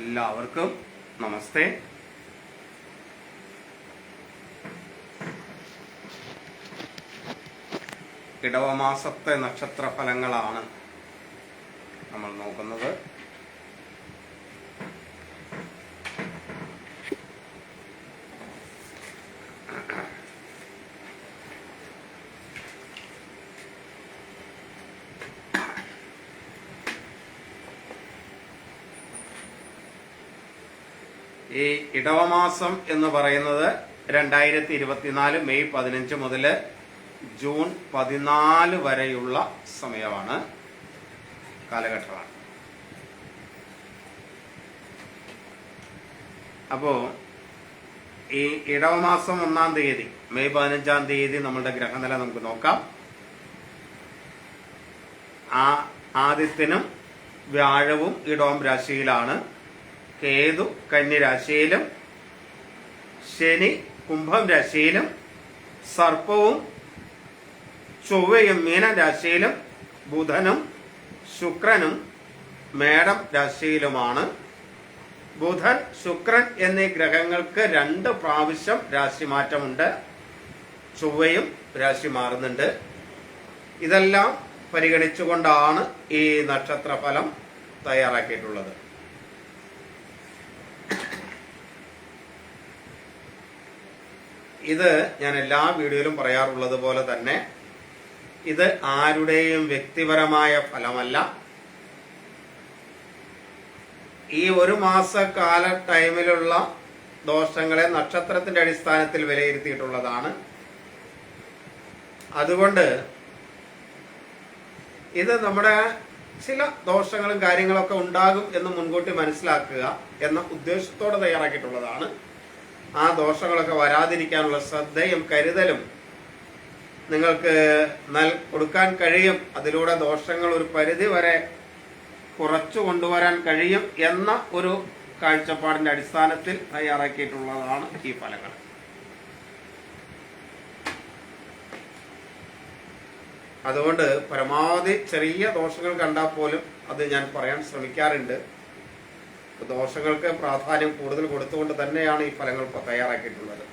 എല്ലാവർക്കും നമസ്തേ. ഇടവമാസത്തെ നക്ഷത്ര ഫലങ്ങളാണ് നമ്മൾ നോക്കുന്നത്. ഈ ഇടവമാസം എന്ന് പറയുന്നത് രണ്ടായിരത്തി ഇരുപത്തിനാല് മെയ് പതിനഞ്ച് മുതൽ ജൂൺ പതിനാല് വരെയുള്ള സമയമാണ് കാലഘട്ടമാണ്. അപ്പോ ഈ ഇടവമാസം ഒന്നാം തീയതി മെയ് പതിനഞ്ചാം തീയതി നമ്മളുടെ ഗ്രഹനില നമുക്ക് നോക്കാം. ആ ആദിത്യനും വ്യാഴവും ഇടവം രാശിയിലാണ്. കേതു കന്നി രാശിയിലും ശനി കുംഭം രാശിയിലും സർപ്പവും ചൊവ്വയും മീനം രാശിയിലും ബുധനും ശുക്രനും മേടം രാശിയിലുമാണ്. ബുധൻ ശുക്രൻ എന്നീ ഗ്രഹങ്ങൾക്ക് രണ്ട് പ്രാവശ്യം രാശിമാറ്റമുണ്ട്. ചൊവ്വയും രാശി മാറുന്നുണ്ട്. ഇതെല്ലാം പരിഗണിച്ചുകൊണ്ടാണ് ഈ നക്ഷത്രഫലം തയ്യാറാക്കിയിട്ടുള്ളത്. ഇത് ഞാൻ എല്ലാ വീഡിയോയിലും പറയാറുള്ളത് പോലെ തന്നെ ഇത് ആരുടെയും വ്യക്തിപരമായ ഫലമല്ല. ഈ ഒരു മാസക്കാല ടൈമിലുള്ള ദോഷങ്ങളെ നക്ഷത്രത്തിന്റെ അടിസ്ഥാനത്തിൽ വിലയിരുത്തിയിട്ടുള്ളതാണ്. അതുകൊണ്ട് ഇത് നമ്മുടെ ചില ദോഷങ്ങളും കാര്യങ്ങളൊക്കെ ഉണ്ടാകും എന്ന് മുൻകൂട്ടി മനസ്സിലാക്കുക എന്ന ഉദ്ദേശത്തോടെ തയ്യാറാക്കിയിട്ടുള്ളതാണ്. ആ ദോഷങ്ങളൊക്കെ വരാതിരിക്കാനുള്ള ശ്രദ്ധയും കരുതലും നിങ്ങൾക്ക് നൽ കൊടുക്കാൻ കഴിയും. അതിലൂടെ ദോഷങ്ങൾ ഒരു പരിധി വരെ കുറച്ചു കൊണ്ടുവരാൻ കഴിയും എന്ന ഒരു കാഴ്ചപ്പാടിന്റെ അടിസ്ഥാനത്തിൽ തയ്യാറാക്കിയിട്ടുള്ളതാണ് ഈ ഫലങ്ങൾ. അതുകൊണ്ട് പരമാവധി ചെറിയ ദോഷങ്ങൾ കണ്ടാൽ പോലും അത് ഞാൻ പറയാൻ ശ്രമിക്കാറുണ്ട്. ദോഷങ്ങൾക്ക് പ്രാധാന്യം കൂടുതൽ കൊടുത്തുകൊണ്ട് തന്നെയാണ് ഈ ഫലങ്ങൾ തയ്യാറാക്കിയിട്ടുള്ളത്.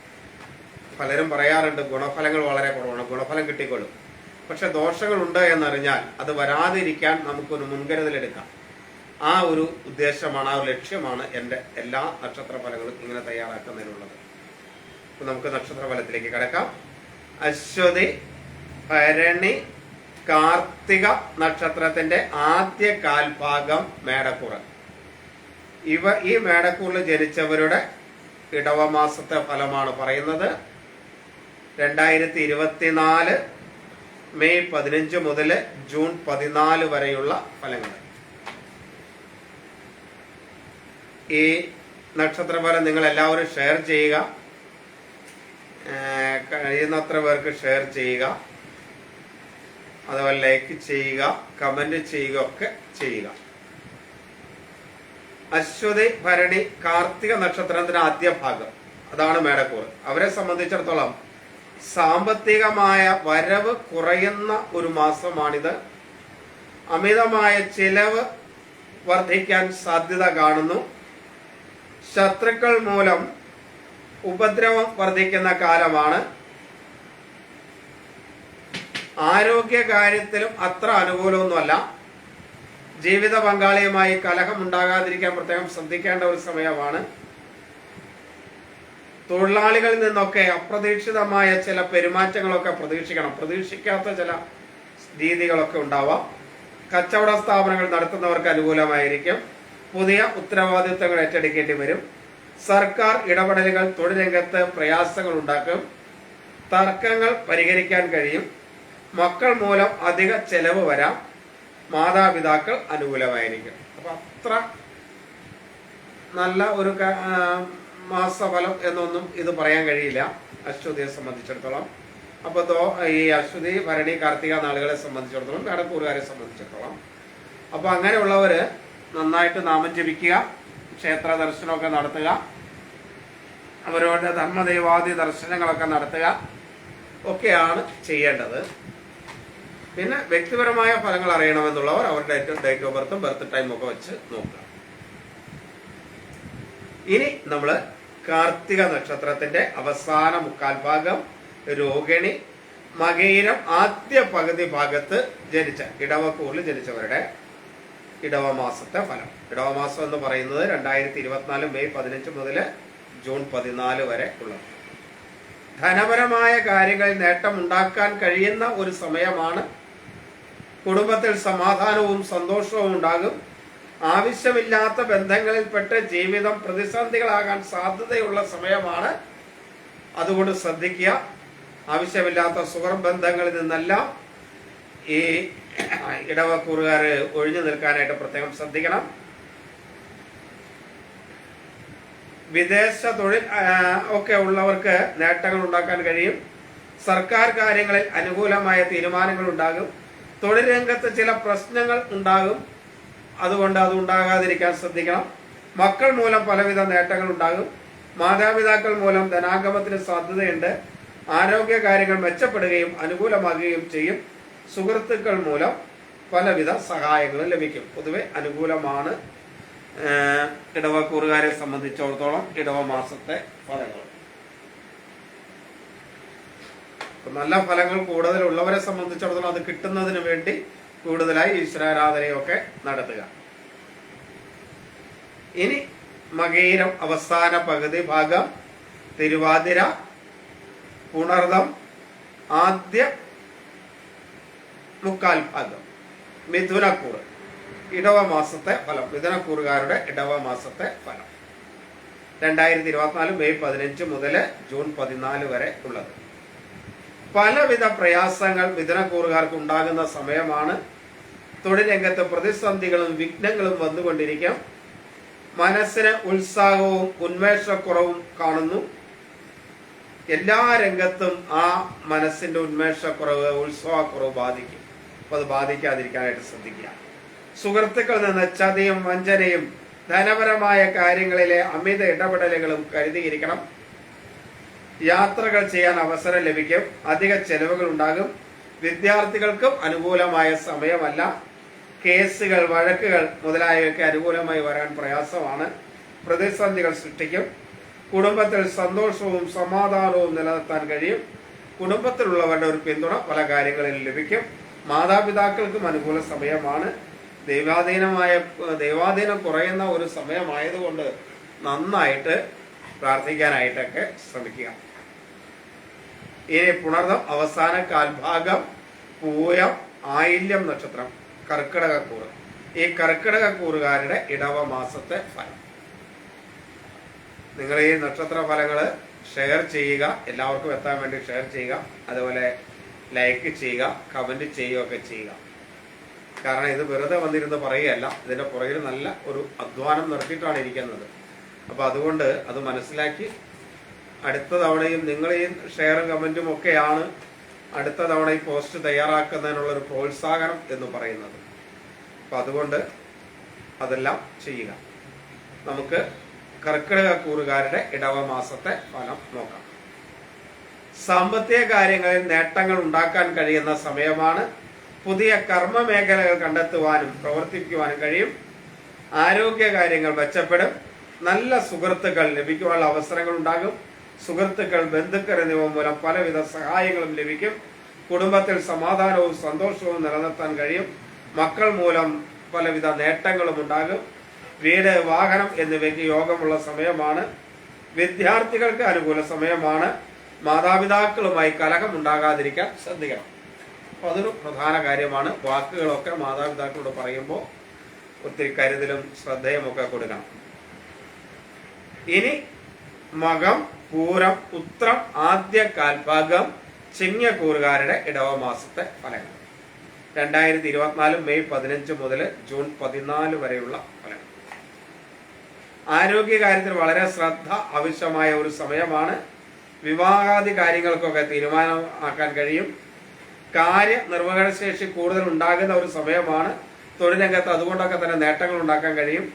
പലരും പറയാറുണ്ട് ഗുണഫലങ്ങൾ വളരെ കുറവാണ് ഗുണഫലം കിട്ടിക്കൊള്ളും. പക്ഷെ ദോഷങ്ങൾ ദോഷങ്ങളുണ്ട് എന്നറിഞ്ഞാൽ അത് വരാതിരിക്കാൻ നമുക്കൊരു മുൻകരുതലെടുക്കാം. ആ ഒരു ഉദ്ദേശമാണ് ആ ഒരു ലക്ഷ്യമാണ് എന്റെ എല്ലാ നക്ഷത്ര ഫലങ്ങളും ഇങ്ങനെ തയ്യാറാക്കുന്നതിനുള്ളത്. അപ്പൊ നമുക്ക് നക്ഷത്ര ഫലത്തിലേക്ക് കിടക്കാം. അശ്വതി ഭരണി കാർത്തിക നക്ഷത്രത്തിന്റെ ആദ്യ കാൽഭാഗം മേടക്കുറ ഇവ ഈ മേടക്കൂറിൽ ജനിച്ചവരുടെ ഇടവമാസത്തെ ഫലമാണ് പറയുന്നത്. രണ്ടായിരത്തി ഇരുപത്തിനാല് മെയ് പതിനഞ്ച് മുതൽ ജൂൺ പതിനാല് വരെയുള്ള ഫലങ്ങൾ. ഈ നക്ഷത്രഫലം നിങ്ങൾ എല്ലാവരും ഷെയർ ചെയ്യുക. കഴിയുന്നത്ര പേർക്ക് ഷെയർ ചെയ്യുക. അതുപോലെ ലൈക്ക് ചെയ്യുക കമന്റ് ചെയ്യുക ഒക്കെ ചെയ്യുക. അശ്വതി ഭരണി കാർത്തിക നക്ഷത്രത്തിന്റെ ആദ്യ ഭാഗം. അതാണ് മേടക്കൂർ. അവരെ സംബന്ധിച്ചിടത്തോളം സാമ്പത്തികമായ വരവ് കുറയുന്ന ഒരു മാസമാണിത്. അമിതമായ ചിലവ് വർദ്ധിക്കാൻ സാധ്യത കാണുന്നു. ശത്രുക്കൾ മൂലം ഉപദ്രവം വർദ്ധിക്കുന്ന കാലമാണ്. ആരോഗ്യ കാര്യത്തിലും അത്ര അനുകൂലമൊന്നുമല്ല. ജീവിത പങ്കാളിയുമായി കലഹം ഉണ്ടാകാതിരിക്കാൻ പ്രത്യേകം ശ്രദ്ധിക്കേണ്ട ഒരു സമയമാണ്. തൊഴിലാളികളിൽ നിന്നൊക്കെ അപ്രതീക്ഷിതമായ ചില പെരുമാറ്റങ്ങളൊക്കെ പ്രതീക്ഷിക്കണം. പ്രതീക്ഷിക്കാത്ത ചില രീതികളൊക്കെ ഉണ്ടാവാം. കച്ചവട സ്ഥാപനങ്ങൾ നടത്തുന്നവർക്ക് അനുകൂലമായിരിക്കും. പുതിയ ഉത്തരവാദിത്തങ്ങൾ ഏറ്റെടുക്കേണ്ടി വരും. സർക്കാർ ഇടപെടലുകൾ തൊഴിൽ രംഗത്ത് പ്രയാസങ്ങൾ ഉണ്ടാക്കും. തർക്കങ്ങൾ പരിഹരിക്കാൻ കഴിയും. മക്കൾ മൂലം അധിക ചെലവ് വരാം. മാതാപിതാക്കൾ അനുകൂലമായിരിക്കും. അപ്പൊ അത്ര നല്ല ഒരു മാസഫലം എന്നൊന്നും ഇത് പറയാൻ കഴിയില്ല. അശ്വതിയെ സംബന്ധിച്ചിടത്തോളം. അപ്പോൾ ദോ ഈ അശ്വതി ഭരണി കാർത്തിക നാളുകളെ സംബന്ധിച്ചിടത്തോളം കടക്കൂറുകാരെ സംബന്ധിച്ചിടത്തോളം. അപ്പൊ അങ്ങനെയുള്ളവര് നന്നായിട്ട് നാമം ജപിക്കുക ക്ഷേത്ര ദർശനമൊക്കെ നടത്തുക അവരവരുടെ ധർമ്മദൈവാദി ദർശനങ്ങളൊക്കെ നടത്തുക ഒക്കെയാണ് ചെയ്യേണ്ടത്. പിന്നെ വ്യക്തിപരമായ ഫലങ്ങൾ അറിയണമെന്നുള്ളവർ അവരുടെ ഡേറ്റ് ഓഫ് ബർത്തും ബർത്ത് ടൈം ഒക്കെ വെച്ച് നോക്കുക. ഇനി നമ്മൾ കാർത്തിക നക്ഷത്രത്തിന്റെ അവസാന മുക്കാൽ ഭാഗം രോഹിണി മകയിരം ആദ്യ പകുതി ഭാഗത്ത് ജനിച്ച ഇടവക്കൂറിൽ ജനിച്ചവരുടെ ഇടവമാസത്തെ ഫലം. ഇടവമാസം എന്ന് പറയുന്നത് രണ്ടായിരത്തി ഇരുപത്തിനാല് മെയ് പതിനഞ്ച് മുതൽ ജൂൺ പതിനാല് വരെ ഉള്ളത്. ധനപരമായ കാര്യങ്ങളിൽ നേട്ടമുണ്ടാക്കാൻ കഴിയുന്ന ഒരു സമയമാണ് കുടുംബത്തിൽ സമാധാനവും സന്തോഷവും ഉണ്ടാകും. ആവശ്യമില്ലാത്ത ബന്ധങ്ങളിൽപ്പെട്ട് ജീവിതം പ്രതിസന്ധികളാകാൻ സാധ്യതയുള്ള സമയമാണ്. അതുകൊണ്ട് ശ്രദ്ധിക്കുക. ആവശ്യമില്ലാത്ത സുഹൃം ബന്ധങ്ങളിൽ നിന്നെല്ലാം ഈ ഇടവക്കൂറുകാർ ഒഴിഞ്ഞു നിൽക്കാനായിട്ട് പ്രത്യേകം ശ്രദ്ധിക്കണം. വിദേശ തൊഴിൽ ഒക്കെ ഉള്ളവർക്ക് നേട്ടങ്ങൾ ഉണ്ടാക്കാൻ കഴിയും. സർക്കാർ കാര്യങ്ങളിൽ അനുകൂലമായ തീരുമാനങ്ങൾ ഉണ്ടാകും. തൊഴിൽ രംഗത്ത് ചില പ്രശ്നങ്ങൾ ഉണ്ടാകും. അതുകൊണ്ട് അത് ഉണ്ടാകാതിരിക്കാൻ ശ്രദ്ധിക്കണം. മക്കൾ മൂലം പലവിധ നേട്ടങ്ങൾ ഉണ്ടാകും. മാതാപിതാക്കൾ മൂലം ധനാഗമത്തിന് സാധ്യതയുണ്ട്. ആരോഗ്യ കാര്യങ്ങൾ മെച്ചപ്പെടുകയും അനുകൂലമാകുകയും ചെയ്യും. സുഹൃത്തുക്കൾ മൂലം പലവിധ സഹായങ്ങളും ലഭിക്കും. പൊതുവെ അനുകൂലമാണ്. ഇടവക്കൂറുകാരെ സംബന്ധിച്ചിടത്തോളം ഇടവ മാസത്തെ ഫലങ്ങൾ അപ്പൊ നല്ല ഫലങ്ങൾ കൂടുതലുള്ളവരെ സംബന്ധിച്ചിടത്തോളം അത് കിട്ടുന്നതിന് വേണ്ടി കൂടുതലായി ഈശ്വരാരാധനയൊക്കെ നടത്തുക. ഇനി മകീരം അവസാന പകുതി ഭാഗം തിരുവാതിര പുണർദം ആദ്യ മുക്കാൽ ഭാഗം മിഥുനക്കൂറ് ഇടവ മാസത്തെ ഫലം മിഥുനക്കൂറുകാരുടെ ഇടവ മാസത്തെ ഫലം. രണ്ടായിരത്തി ഇരുപത്തിനാല് മെയ് പതിനഞ്ച് മുതൽ ജൂൺ പതിനാല് വരെ ഉള്ളത്. പലവിധ പ്രയാസങ്ങൾ മിഥുനക്കൂറുകാർക്ക് ഉണ്ടാകുന്ന സമയമാണ്. തൊഴിൽ രംഗത്ത് പ്രതിസന്ധികളും വിഘ്നങ്ങളും വന്നുകൊണ്ടിരിക്കാം. മനസ്സിന് ഉത്സാഹവും ഉന്മേഷക്കുറവും കാണുന്നു. എല്ലാ രംഗത്തും ആ മനസ്സിന്റെ ഉന്മേഷക്കുറവ് ഉത്സവക്കുറവ് ബാധിക്കും. അപ്പൊ അത് ബാധിക്കാതിരിക്കാനായിട്ട് ശ്രദ്ധിക്കുക. സുഹൃത്തുക്കളിൽ നിന്ന് ചതിയും വഞ്ചനയും ധനപരമായ കാര്യങ്ങളിലെ അമിത ഇടപെടലുകളും കരുതിയിരിക്കണം. യാത്രകൾ ചെയ്യാൻ അവസരം ലഭിക്കും. അധിക ചെലവുകൾ ഉണ്ടാകും. വിദ്യാർത്ഥികൾക്കും അനുകൂലമായ സമയമല്ല. കേസുകൾ വഴക്കുകൾ മുതലായവയ്ക്ക് അനുകൂലമായി വരാൻ പ്രയാസമാണ്. പ്രതിസന്ധികൾ സൃഷ്ടിക്കും. കുടുംബത്തിൽ സന്തോഷവും സമാധാനവും നിലനിർത്താൻ കഴിയും. കുടുംബത്തിലുള്ളവരുടെ ഒരു പിന്തുണ പല കാര്യങ്ങളിലും ലഭിക്കും. മാതാപിതാക്കൾക്കും അനുകൂല സമയമാണ്. ദൈവാധീനമായ ദൈവാധീനം കുറയുന്ന ഒരു സമയമായതുകൊണ്ട് നന്നായിട്ട് പ്രാർത്ഥിക്കാനായിട്ടൊക്കെ ശ്രമിക്കുക. ഇനി പുണർന്നം അവസാന കാൽഭാഗം പൂയം ആയില്യം നക്ഷത്രം കർക്കിടക കൂറ് ഈ കർക്കിടകക്കൂറുകാരുടെ ഇടവ മാസത്തെ ഫലം. നിങ്ങൾ ഈ നക്ഷത്ര ഫലങ്ങൾ ഷെയർ ചെയ്യുക എല്ലാവർക്കും എത്താൻ വേണ്ടി ഷെയർ ചെയ്യുക അതുപോലെ ലൈക്ക് ചെയ്യുക കമന്റ് ചെയ്യുകയൊക്കെ ചെയ്യുക. കാരണം ഇത് വെറുതെ വന്നിരുന്ന് പറയുകയല്ല ഇതിന്റെ പുറകിൽ നല്ല ഒരു അധ്വാനം നടത്തിയിട്ടാണ് ഇരിക്കുന്നത്. അപ്പോൾ അതുകൊണ്ട് അത് മനസ്സിലാക്കി അടുത്ത തവണയും നിങ്ങളെയും ഷെയറും കമന്റും ഒക്കെയാണ് അടുത്ത തവണ ഈ പോസ്റ്റ് തയ്യാറാക്കുന്നതിനുള്ള ഒരു പ്രോത്സാഹനം എന്ന് പറയുന്നത്. അപ്പൊ അതുകൊണ്ട് അതെല്ലാം ചെയ്യുക. നമുക്ക് കർക്കിടക കൂറുകാരുടെ ഇടവ മാസത്തെ ഫലം നോക്കാം. സാമ്പത്തിക കാര്യങ്ങളിൽ നേട്ടങ്ങൾ ഉണ്ടാക്കാൻ കഴിയുന്ന സമയമാണ് പുതിയ കർമ്മ മേഖലകൾ കണ്ടെത്തുവാനും പ്രവർത്തിക്കുവാനും കഴിയും. ആരോഗ്യ കാര്യങ്ങൾ മെച്ചപ്പെടും. നല്ല സുഹൃത്തുക്കൾ ലഭിക്കുവാനുള്ള അവസരങ്ങൾ ഉണ്ടാകും സുഹൃത്തുക്കൾ ബന്ധുക്കൾ എന്നിവ മൂലം പലവിധ സഹായങ്ങളും ലഭിക്കും. കുടുംബത്തിൽ സമാധാനവും സന്തോഷവും നിലനിർത്താൻ കഴിയും. മക്കൾ മൂലം പലവിധ നേട്ടങ്ങളും ഉണ്ടാകും. വീട് വാഹനം എന്നിവയ്ക്ക് യോഗമുള്ള സമയമാണ്. വിദ്യാർത്ഥികൾക്ക് അനുകൂല സമയമാണ്. മാതാപിതാക്കളുമായി കലഹം ഉണ്ടാകാതിരിക്കാൻ ശ്രദ്ധിക്കണം. അപ്പൊ അതൊരു പ്രധാന കാര്യമാണ്. വാക്കുകളൊക്കെ മാതാപിതാക്കളോട് പറയുമ്പോൾ ഒത്തിരി കരുതലും ശ്രദ്ധയും ഒക്കെ കൊടുക്കണം. ഇനി മകം പൂരം ഉത്രം ആദ്യ കാൽഭാഗം ചിങ്ങക്കൂറുകാരുടെ ഇടവ മാസത്തെ ഫലങ്ങൾ. രണ്ടായിരത്തി ഇരുപത്തിനാല് മെയ് പതിനഞ്ച് മുതൽ ജൂൺ പതിനാല് വരെയുള്ള ഫലങ്ങൾ. ആരോഗ്യകാര്യത്തിൽ വളരെ ശ്രദ്ധ ആവശ്യമായ ഒരു സമയമാണ്. വിവാഹാദി കാര്യങ്ങൾക്കൊക്കെ തീരുമാനമാക്കാൻ കഴിയും. കാര്യ നിർവഹണശേഷി കൂടുതൽ ഉണ്ടാകുന്ന ഒരു സമയമാണ്. തൊഴിൽ രംഗത്ത് അതുകൊണ്ടൊക്കെ തന്നെ നേട്ടങ്ങൾ ഉണ്ടാക്കാൻ കഴിയും.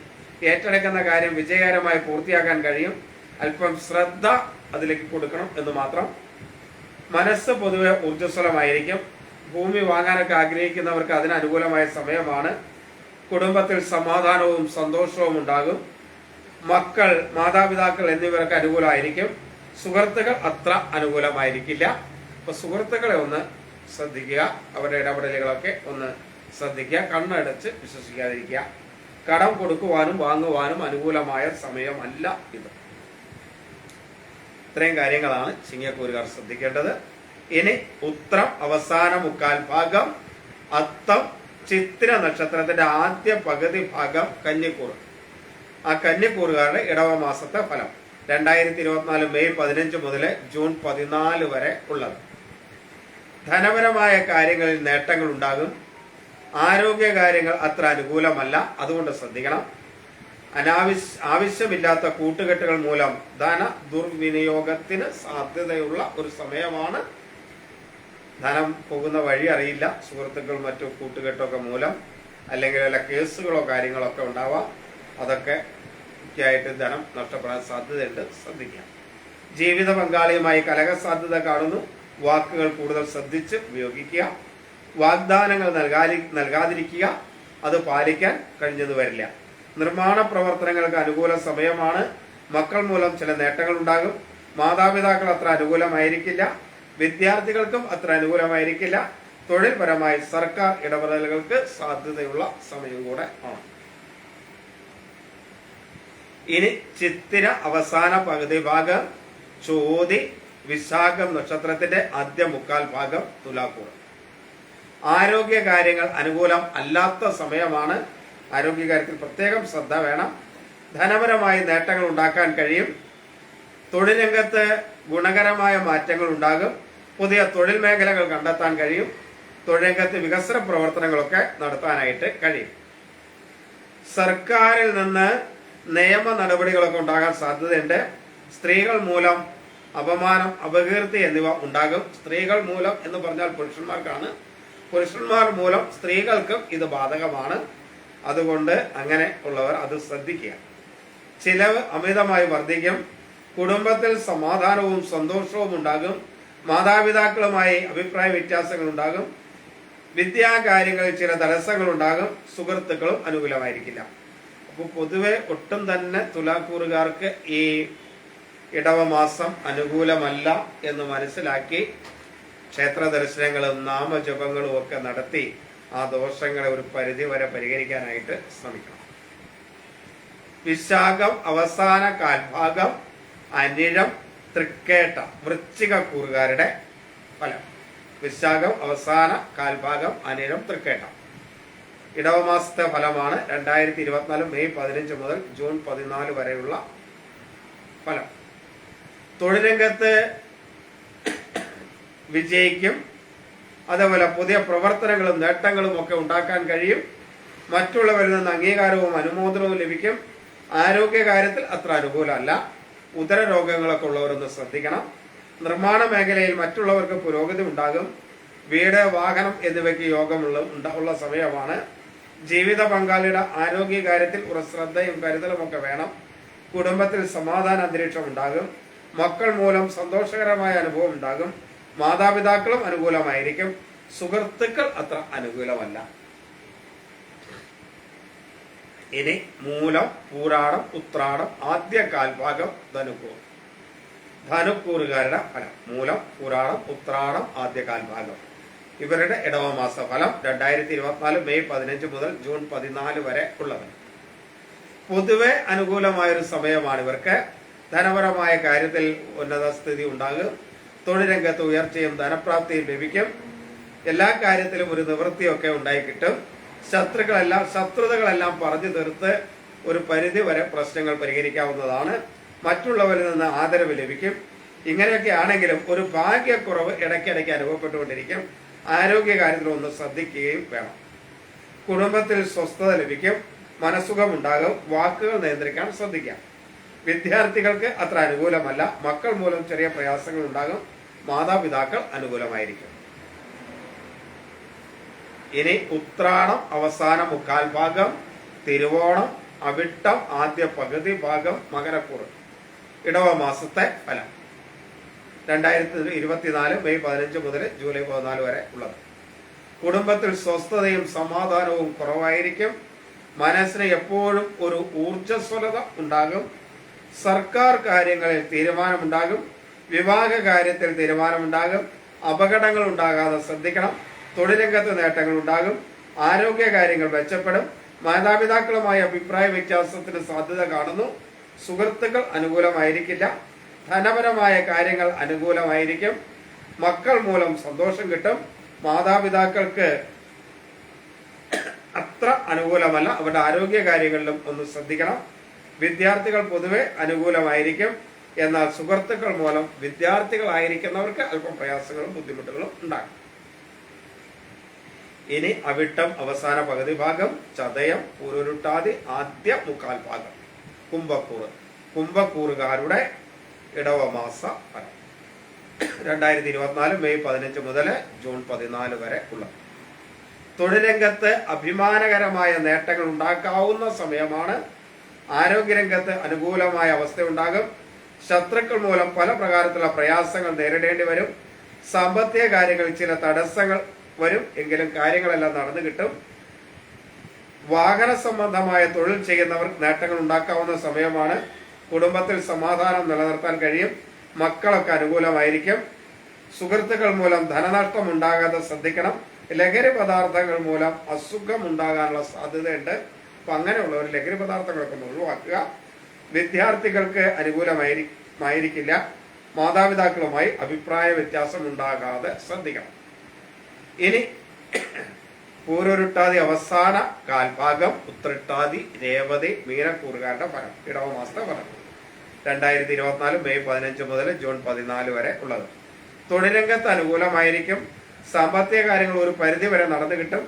ഏറ്റെടുക്കുന്ന കാര്യം വിജയകരമായി പൂർത്തിയാക്കാൻ കഴിയും. അല്പം ശ്രദ്ധ അതിലേക്ക് കൊടുക്കണം എന്ന് മാത്രം. മനസ്സ് പൊതുവെ ഊർജസ്വലമായിരിക്കും. ഭൂമി വാങ്ങാനൊക്കെ ആഗ്രഹിക്കുന്നവർക്ക് അതിന് അനുകൂലമായ സമയമാണ്. കുടുംബത്തിൽ സമാധാനവും സന്തോഷവും ഉണ്ടാകും. മക്കൾ മാതാപിതാക്കൾ എന്നിവർക്ക് അനുകൂലമായിരിക്കും. സുഹൃത്തുക്കൾ അത്ര അനുകൂലമായിരിക്കില്ല. അപ്പൊ സുഹൃത്തുക്കളെ ഒന്ന് ശ്രദ്ധിക്കുക. അവരുടെ ഇടപെടലുകളൊക്കെ ഒന്ന് ശ്രദ്ധിക്കുക. കണ്ണടച്ച് വിശ്വസിക്കാതിരിക്കുക. കടം കൊടുക്കുവാനും വാങ്ങുവാനും അനുകൂലമായ സമയമല്ല ഇത്. ഇത്രയും കാര്യങ്ങളാണ് ചിങ്ങക്കൂരുകാർ ശ്രദ്ധിക്കേണ്ടത്. ഇനി ഉത്രം അവസാന മുക്കാൽ ഭാഗം അത്തം ചിത്ര നക്ഷത്രത്തിന്റെ ആദ്യ പകുതി ഭാഗം കന്നിക്കൂറ് ആ കന്നിക്കൂറുകാരുടെ ഇടവ മാസത്തെ ഫലം. രണ്ടായിരത്തി ഇരുപത്തിനാല് മെയ് പതിനഞ്ച് മുതൽ ജൂൺ പതിനാല് വരെ ഉള്ളത്. ധനപരമായ കാര്യങ്ങളിൽ നേട്ടങ്ങൾ ഉണ്ടാകും ആരോഗ്യ കാര്യങ്ങൾ അത്ര അനുകൂലമല്ല. അതുകൊണ്ട് ശ്രദ്ധിക്കണം. അനാവശ്യ ആവശ്യമില്ലാത്ത കൂട്ടുകെട്ടുകൾ മൂലം ധന ദുർവിനിയോഗത്തിന് സാധ്യതയുള്ള ഒരു സമയമാണ്. ധനം പോകുന്ന വഴി അറിയില്ല. സുഹൃത്തുക്കൾ മറ്റു കൂട്ടുകെട്ടൊക്കെ മൂലം അല്ലെങ്കിൽ വല്ല കേസുകളോ കാര്യങ്ങളോ ഒക്കെ ഉണ്ടാവാം. അതൊക്കെ ആയിട്ട് ധനം നഷ്ടപ്പെടാൻ സാധ്യതയുണ്ട്. ശ്രദ്ധിക്കാം. ജീവിത പങ്കാളിയുമായി കലഹ സാധ്യത കാണുന്നു. വാക്കുകൾ കൂടുതൽ ശ്രദ്ധിച്ച് ഉപയോഗിക്കുക. വാഗ്ദാനങ്ങൾ നൽകാതി നൽകാതിരിക്കുക. അത് പാലിക്കാൻ കഴിഞ്ഞത് വരില്ല നിർമ്മാണ പ്രവർത്തനങ്ങൾക്ക് അനുകൂല സമയമാണ്. മക്കൾ മൂലം ചില നേട്ടങ്ങൾ ഉണ്ടാകും മാതാപിതാക്കൾ അത്ര അനുകൂലമായിരിക്കില്ല. വിദ്യാർത്ഥികൾക്കും അത്ര അനുകൂലമായിരിക്കില്ല. തൊഴിൽപരമായി സർക്കാർ ഇടപെടലുകൾക്ക് സാധ്യതയുള്ള സമയം കൂടെ ആണ്. ഇനി ചിത്തിര അവസാന പകുതി ഭാഗം ചോതി വിശാഖം നക്ഷത്രത്തിന്റെ ആദ്യ മുക്കാൽ ഭാഗം തുലാക്കൂർ ആരോഗ്യ കാര്യങ്ങൾ അനുകൂലം അല്ലാത്ത സമയമാണ്. ആരോഗ്യ കാര്യത്തിൽ പ്രത്യേകം ശ്രദ്ധ വേണം. ധനപരമായ നേട്ടങ്ങൾ ഉണ്ടാക്കാൻ കഴിയും. തൊഴിൽ രംഗത്ത് ഗുണകരമായ മാറ്റങ്ങൾ ഉണ്ടാകും. പുതിയ തൊഴിൽ മേഖലകൾ കണ്ടെത്താൻ കഴിയും. തൊഴിൽ രംഗത്ത് വികസന പ്രവർത്തനങ്ങളൊക്കെ നടത്താനായിട്ട് കഴിയും. സർക്കാരിൽ നിന്ന് നിയമ നടപടികളൊക്കെ ഉണ്ടാകാൻ സാധ്യതയുണ്ട്. സ്ത്രീകൾ മൂലം അപമാനം അപകീർത്തി എന്നിവ ഉണ്ടാകും. സ്ത്രീകൾ മൂലം എന്ന് പറഞ്ഞാൽ പുരുഷന്മാർക്കാണ്. പുരുഷന്മാർ മൂലം സ്ത്രീകൾക്കും ഇത് ബാധകമാണ്. അതുകൊണ്ട് അങ്ങനെ ഉള്ളവർ അത് ശ്രദ്ധിക്കുക. ചിലവ് അമിതമായി വർദ്ധിക്കും കുടുംബത്തിൽ സമാധാനവും സന്തോഷവും ഉണ്ടാകും മാതാപിതാക്കളുമായി അഭിപ്രായ വ്യത്യാസങ്ങൾ ഉണ്ടാകും വിദ്യാകാര്യങ്ങളിൽ ചില തടസ്സങ്ങൾ ഉണ്ടാകും സുഹൃത്തുക്കളും അനുകൂലമായിരിക്കില്ല. അപ്പോൾ പൊതുവെ ഒട്ടും തന്നെ തുലാക്കൂറുകാർക്ക് ഈ ഇടവമാസം അനുകൂലമല്ല എന്ന് മനസ്സിലാക്കി ക്ഷേത്ര ദർശനങ്ങളും നാമജപങ്ങളും ഒക്കെ നടത്തി ആ ദോഷങ്ങളെ ഒരു പരിധി വരെ പരിഹരിക്കാനായിട്ട് ശ്രമിക്കണം. വിശാഖം അവസാന കാൽഭാഗം അനിഴം തൃക്കേട്ട വൃശ്ചിക കൂറുകാരുടെ ഫലം. വിശാഖം അവസാന കാൽഭാഗം അനിഴം തൃക്കേട്ട. ഇടവമാസത്തെ ഫലമാണ് രണ്ടായിരത്തി ഇരുപത്തിനാല് മെയ് പതിനഞ്ച് മുതൽ ജൂൺ പതിനാല് വരെയുള്ള ഫലം. തൊഴിൽ രംഗത്ത് വിജയിക്കും അതേപോലെ പുതിയ പ്രവർത്തനങ്ങളും നേട്ടങ്ങളും ഒക്കെ ഉണ്ടാക്കാൻ കഴിയും. മറ്റുള്ളവരിൽ നിന്ന് അംഗീകാരവും അനുമോദനവും ലഭിക്കും. ആരോഗ്യകാര്യത്തിൽ അത്ര അനുകൂലമല്ല. ഉദര രോഗങ്ങളൊക്കെ ഉള്ളവരൊന്ന് ശ്രദ്ധിക്കണം. നിർമ്മാണ മേഖലയിൽ മറ്റുള്ളവർക്ക് പുരോഗതി ഉണ്ടാകും. വീട് വാഹനം എന്നിവയ്ക്ക് യോഗമുള്ള ഉള്ള സമയമാണ്. ജീവിത പങ്കാളിയുടെ ആരോഗ്യകാര്യത്തിൽ ഒരു ശ്രദ്ധയും കരുതലും ഒക്കെ വേണം. കുടുംബത്തിൽ സമാധാന അന്തരീക്ഷം ഉണ്ടാകും. മക്കൾ മൂലം സന്തോഷകരമായ അനുഭവം ഉണ്ടാകും. മാതാപിതാക്കളും അനുകൂലമായിരിക്കും. സുഹൃത്തുക്കൾ അത്ര അനുകൂലമല്ല. ഇനി മൂലം പൂരാടം ഉത്രാടം ആദ്യ കാൽഭാഗം ധനുക്കൂർ ധനുക്കൂറുകാരുടെ ഫലം. മൂലം പൂരാടം ഉത്രാടം ആദ്യ കാൽഭാഗം. ഇവരുടെ ഇടവമാസ ഫലം രണ്ടായിരത്തി ഇരുപത്തിനാല് മെയ് പതിനഞ്ച് മുതൽ ജൂൺ പതിനാല് വരെ ഉള്ളത്. പൊതുവെ അനുകൂലമായൊരു സമയമാണ് ഇവർക്ക് ധനപരമായ കാര്യത്തിൽ ഉന്നത സ്ഥിതി ഉണ്ടാകും. തൊഴിൽ രംഗത്ത് ഉയർച്ചയും ധനപ്രാപ്തിയും ലഭിക്കും. എല്ലാ കാര്യത്തിലും ഒരു നിവൃത്തിയൊക്കെ ഉണ്ടായി കിട്ടും ശത്രുക്കളെല്ലാം ശത്രുതകളെല്ലാം പറഞ്ഞു തീർത്ത് ഒരു പരിധി വരെ പ്രശ്നങ്ങൾ പരിഹരിക്കാവുന്നതാണ്. മറ്റുള്ളവരിൽ നിന്ന് ആദരവ് ലഭിക്കും. ഇങ്ങനെയൊക്കെ ആണെങ്കിലും ഒരു ഭാഗ്യക്കുറവ് ഇടയ്ക്കിടയ്ക്ക് അനുഭവപ്പെട്ടുകൊണ്ടിരിക്കും. ആരോഗ്യ കാര്യത്തിൽ ഒന്ന് ശ്രദ്ധിക്കുകയും വേണം. കുടുംബത്തിൽ സ്വസ്ഥത ലഭിക്കും. മനസ്സുഖമുണ്ടാകും. വാക്കുകൾ നിയന്ത്രിക്കാൻ ശ്രദ്ധിക്കാം. വിദ്യാർത്ഥികൾക്ക് അത്ര അനുകൂലമല്ല. മക്കൾ മൂലം ചെറിയ പ്രയാസങ്ങൾ ഉണ്ടാകും മാതാപിതാക്കൾ അനുകൂലമായിരിക്കും. ഇനി ഉത്രാണം അവസാന മുക്കാൽ ഭാഗം തിരുവോണം അവിട്ടം ആദ്യ പകുതി ഭാഗം മകരക്കൂറ്. ഇടവ മാസത്തെ ഫലം. രണ്ടായിരത്തി ഇരുപത്തിനാല് മെയ് പതിനഞ്ച് മുതൽ ജൂലൈ പതിനാല് വരെ ഉള്ളത്. കുടുംബത്തിൽ സ്വസ്ഥതയും സമാധാനവും കുറവായിരിക്കും. മനസ്സിന് എപ്പോഴും ഒരു ഊർജസ്വലത ഉണ്ടാകും. സർക്കാർ കാര്യങ്ങളിൽ തീരുമാനമുണ്ടാകും. വിവാഹ കാര്യത്തിൽ തീരുമാനമുണ്ടാകും. അപകടങ്ങൾ ഉണ്ടാകാതെ ശ്രദ്ധിക്കണം. തൊഴിലംഗത്ത് നേട്ടങ്ങൾ ഉണ്ടാകും ആരോഗ്യ കാര്യങ്ങൾ മെച്ചപ്പെടും. മാതാപിതാക്കളുമായി അഭിപ്രായ വ്യത്യാസത്തിന് സാധ്യത കാണുന്നു. സുഹൃത്തുക്കൾ അനുകൂലമായിരിക്കില്ല. ധനപരമായ കാര്യങ്ങൾ അനുകൂലമായിരിക്കും. മക്കൾ മൂലം സന്തോഷം കിട്ടും. മാതാപിതാക്കൾക്ക് അത്ര അനുകൂലമല്ല. അവരുടെ ആരോഗ്യ കാര്യങ്ങളിലും ഒന്ന് ശ്രദ്ധിക്കണം. വിദ്യാർത്ഥികൾ പൊതുവെ അനുകൂലമായിരിക്കും. എന്നാൽ സുഹൃത്തുക്കൾ മൂലം വിദ്യാർത്ഥികളായിരിക്കുന്നവർക്ക് അല്പം പ്രയാസങ്ങളും ബുദ്ധിമുട്ടുകളും ഉണ്ടാകും. ഇനി അവിട്ടം അവസാന പകുതി ഭാഗം ചതയം പൂരുരുട്ടാതി ആദ്യ മുക്കാൽ ഭാഗം. കുംഭക്കൂറ്. കുംഭക്കൂറുകാരുടെ ഇടവമാസ ഫലം. രണ്ടായിരത്തി ഇരുപത്തിനാല് മെയ് പതിനഞ്ച് മുതൽ ജൂൺ പതിനാല് വരെ ഉള്ളത് തൊഴിലരംഗത്ത് അഭിമാനകരമായ നേട്ടങ്ങൾ ഉണ്ടാക്കാവുന്ന സമയമാണ്. ആരോഗ്യരംഗത്ത് അനുകൂലമായ അവസ്ഥയുണ്ടാകും. ശത്രുക്കൾ മൂലം പല പ്രകാരത്തിലുള്ള പ്രയാസങ്ങൾ നേരിടേണ്ടി വരും. സാമ്പത്തിക കാര്യങ്ങളിൽ ചില തടസ്സങ്ങൾ വരും. എങ്കിലും കാര്യങ്ങളെല്ലാം നടന്നു കിട്ടും. വാഹന സംബന്ധമായ തൊഴിൽ ചെയ്യുന്നവർ നേട്ടങ്ങൾ ഉണ്ടാക്കാവുന്ന സമയമാണ്. കുടുംബത്തിൽ സമാധാനം നിലനിർത്താൻ കഴിയും. മക്കളൊക്കെ അനുകൂലമായിരിക്കും. സുഹൃത്തുക്കൾ മൂലം ധനനഷ്ടം ഉണ്ടാകാതെ ശ്രദ്ധിക്കണം. ലഹരി പദാർത്ഥങ്ങൾ മൂലം അസുഖം ഉണ്ടാകാനുള്ള സാധ്യതയുണ്ട്. അപ്പൊ അങ്ങനെയുള്ളവർ ലഹരി പദാർത്ഥങ്ങളൊക്കെ ഒന്ന് ഒഴിവാക്കുക. വിദ്യാർത്ഥികൾക്ക് അനുകൂലമായിരിക്കില്ല മാതാപിതാക്കളുമായി അഭിപ്രായ വ്യത്യാസം ഉണ്ടാകാതെ ശ്രദ്ധിക്കണം. ഇനി പൂരൊരുട്ടാതി അവസാന കാൽഭാഗം ഉത്രട്ടാതി രേവതി മീനക്കൂറുകാരുടെ ഫലം. ഇടവ മാസത്തെ ഫലം. രണ്ടായിരത്തി ഇരുപത്തിനാല് മെയ് പതിനഞ്ച് മുതൽ ജൂൺ പതിനാല് വരെ ഉള്ളത്. തൊഴിലംഗത്ത് അനുകൂലമായിരിക്കും. സാമ്പത്തിക കാര്യങ്ങൾ ഒരു പരിധി വരെ നടന്നു കിട്ടും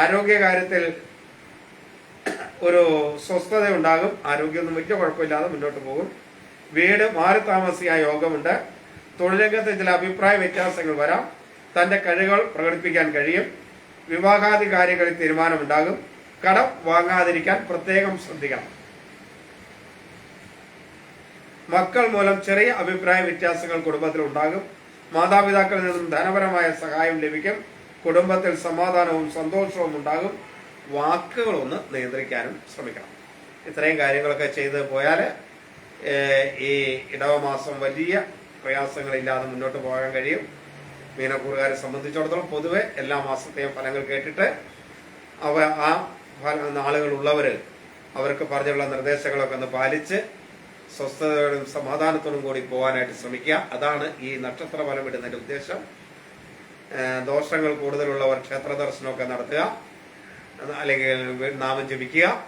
ആരോഗ്യ കാര്യത്തിൽ ഒരു സ്വസ്ഥത ഉണ്ടാകും ആരോഗ്യമൊന്നും വലിയ കുഴപ്പമില്ലാതെ മുന്നോട്ട് പോകും. വീട് മാറി താമസിക്കാൻ യോഗമുണ്ട്. തൊഴിലംഗത്തെ ചില അഭിപ്രായ വ്യത്യാസങ്ങൾ വരാം. തന്റെ കഴിവുകൾ പ്രകടിപ്പിക്കാൻ കഴിയും. വിവാഹാദി കാര്യങ്ങളിൽ തീരുമാനമുണ്ടാകും. കടം വാങ്ങാതിരിക്കാൻ പ്രത്യേകം ശ്രദ്ധിക്കണം. മക്കൾ മൂലം ചെറിയ അഭിപ്രായ വ്യത്യാസങ്ങൾ കുടുംബത്തിൽ ഉണ്ടാകും. മാതാപിതാക്കളിൽ നിന്നും ധനപരമായ സഹായം ലഭിക്കും. കുടുംബത്തിൽ സമാധാനവും സന്തോഷവും ഉണ്ടാകും. വാക്കുകളൊന്ന് നിയന്ത്രിക്കാനും ശ്രമിക്കണം. ഇത്രയും കാര്യങ്ങളൊക്കെ ചെയ്ത് പോയാൽ ഈ ഇടവമാസം വലിയ പ്രയാസങ്ങളില്ലാതെ മുന്നോട്ട് പോകാൻ കഴിയും. മീനക്കൂറുകാരെ സംബന്ധിച്ചിടത്തോളം പൊതുവെ എല്ലാ മാസത്തെയും ഫലങ്ങൾ കേട്ടിട്ട് അവ ആ ഫല നാളുകളുള്ളവർ അവർക്ക് പറഞ്ഞുള്ള നിർദ്ദേശങ്ങളൊക്കെ ഒന്ന് പാലിച്ച് സ്വസ്ഥതയോടും സമാധാനത്തോടും കൂടി പോകാനായിട്ട് ശ്രമിക്കുക. അതാണ് ഈ നക്ഷത്ര ഫലം ഇടുന്നതിന്റെ ഉദ്ദേശം. ദോഷങ്ങൾ കൂടുതലുള്ളവർ ക്ഷേത്ര ദർശനമൊക്കെ നടത്തുക. അല്ലെങ്കിൽ നാമം ജപിക്കുക.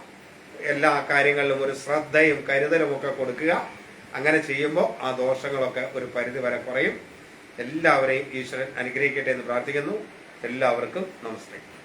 എല്ലാ കാര്യങ്ങളിലും ഒരു ശ്രദ്ധയും കരുതലും ഒക്കെ കൊടുക്കുക. അങ്ങനെ ചെയ്യുമ്പോൾ ആ ദോഷങ്ങളൊക്കെ ഒരു പരിധി വരെ കുറയും. എല്ലാവരെയും ഈശ്വരൻ അനുഗ്രഹിക്കട്ടെ എന്ന് പ്രാർത്ഥിക്കുന്നു. എല്ലാവർക്കും നമസ്തേ.